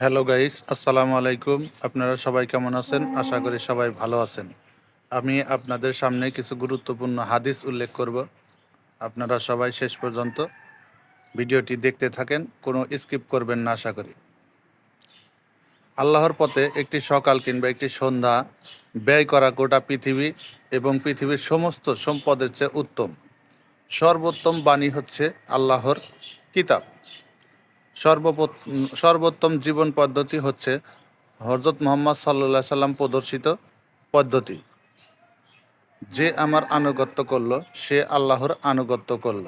Hello guys আসসালামু আলাইকুম আপনারা সবাই কেমন আছেন? আশা করি সবাই ভালো আছেন। আমি আপনাদের সামনে কিছু গুরুত্বপূর্ণ হাদিস উল্লেখ করব। আপনারা সবাই শেষ পর্যন্ত ভিডিওটি দেখতে থাকেন, কোনো স্কিপ করবেন না, আশা করি। আল্লাহর পথে একটি সকাল কিংবা একটি সন্ধ্যা ব্যয় করা গোটা পৃথিবী এবং পৃথিবীর সমস্ত সম্পদের চেয়ে উত্তম। সর্বোত্তম বাণী হচ্ছে আল্লাহর কিতাব। সর্বোত্তম জীবন পদ্ধতি হচ্ছে হজরত মোহাম্মদ সাল্লা সাল্লাম প্রদর্শিত পদ্ধতি। যে আমার আনুগত্য করল, সে আল্লাহর আনুগত্য করল।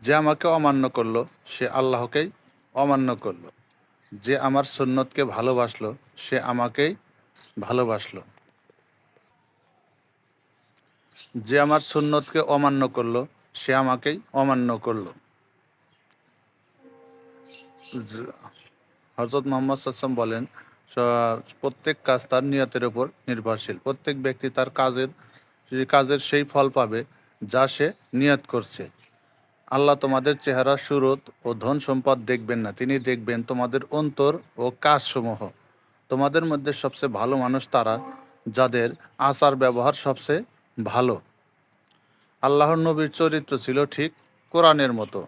যে আমাকে অমান্য করল, সে আল্লাহকেই অমান্য করল। যে আমার সুন্নতকে ভালোবাসলো, সে আমাকেই ভালোবাসলো। যে আমার সুন্নতকে অমান্য করল, সে আমাকেই অমান্য করল। হজরত মোহাম্মদ সাল্লাম বলেন প্রত্যেক কাজ তার নিয়তের উপর নির্ভরশীল। প্রত্যেক ব্যক্তি তার কাজের কাজের সেই ফল পাবে যা সে নিয়ত করছে। আল্লাহ তোমাদের চেহারা, সুরত ও ধন সম্পদ দেখবেন না। তিনি দেখবেন তোমাদের অন্তর ও কাজসমূহ। তোমাদের মধ্যে সবচেয়ে ভালো মানুষ তারা, যাদের আচার ব্যবহার সবচেয়ে ভালো। আল্লাহর নবীর চরিত্র ছিল ঠিক কোরআনের মতো।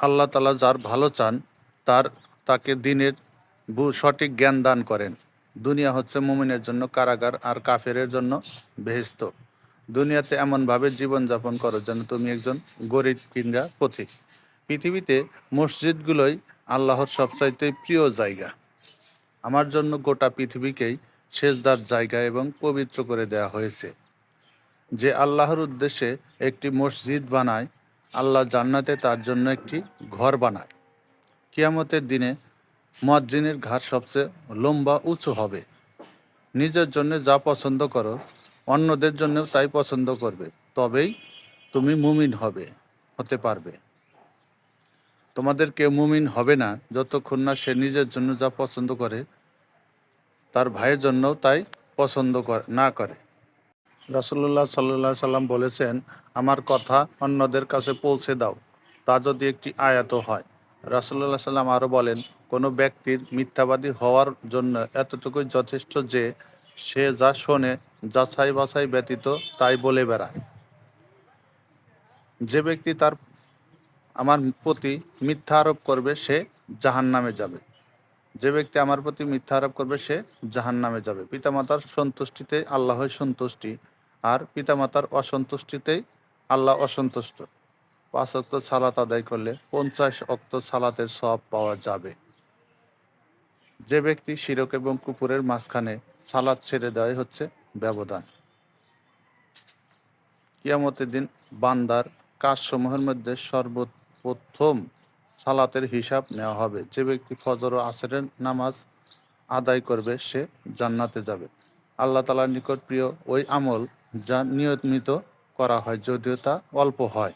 আল্লাহ তালা যার ভালো চান, তার, তাকে দিনের সঠিক জ্ঞান দান করেন। দুনিয়া হচ্ছে মুমিনের জন্য কারাগার আর কাফেরের জন্য বেহেস্ত দুনিয়াতে এমনভাবে জীবনযাপন করো যেন তুমি একজন গরিব কিংবা পথিক। পৃথিবীতে মসজিদগুলোই আল্লাহর সবচাইতে প্রিয় জায়গা। আমার জন্য গোটা পৃথিবীকেই সেজদার জায়গা এবং পবিত্র করে দেওয়া হয়েছে। যে আল্লাহর উদ্দেশ্যে একটি মসজিদ বানায় আল্লাহ জান্নাতে তার জন্য একটি ঘর বানায়। কিয়ামতের দিনে মজ্জিনের ঘাট সবচেয়ে লম্বা, উঁচু হবে। নিজের জন্য যা পছন্দ করো, অন্যদের জন্যও তাই পছন্দ করবে। তবেই তুমি মুমিন হবে, হতে পারবে। তোমাদের কেউ মুমিন হবে না, যতক্ষণ না সে নিজের জন্য যা পছন্দ করে, তার ভাইয়ের জন্যও তাই পছন্দ না করে। রাসুল্লাহ সাল্লাহ সাল্লাম বলেছেন, আমার কথা অন্যদের কাছে পৌঁছে দাও, তা যদি একটি আয়াত হয়। রাসুল্লাহ সাল্লাম আরও বলেন, কোনো ব্যক্তির মিথ্যাবাদী হওয়ার জন্য এতটুকুই যথেষ্ট যে সে যা শোনে, যাচাই বাছাই ব্যতীত তাই বলে বেড়ায়। যে ব্যক্তি তার, আমার প্রতি মিথ্যা আরোপ করবে, সে জাহান নামে যাবে। যে ব্যক্তি আমার প্রতি মিথ্যা আরোপ করবে, সে জাহান নামে যাবে। পিতামাতার সন্তুষ্টিতে, আল্লাহর সন্তুষ্টি আর পিতামাতার অসন্তুষ্টিতেই আল্লাহ অসন্তুষ্ট। পাঁচ অক্ত সালাত আদায় করলে পঞ্চাশ অক্ত সালাতের সব পাওয়া যাবে। যে ব্যক্তি শিরক এবং কুকুরের মাঝখানে সালাদ ছেড়ে দেওয়াই হচ্ছে ব্যবধান। কিয়ামতের দিন বান্দার কাজসমূহের মধ্যে সর্বপ্রথম সালাতের হিসাব নেওয়া হবে। যে ব্যক্তি ফজর ও আসরের নামাজ আদায় করবে সে জান্নাতে যাবে। আল্লাহ তালার নিকট প্রিয় ওই আমল যা নিয়মিত করা হয় যদিও তা অল্প হয়।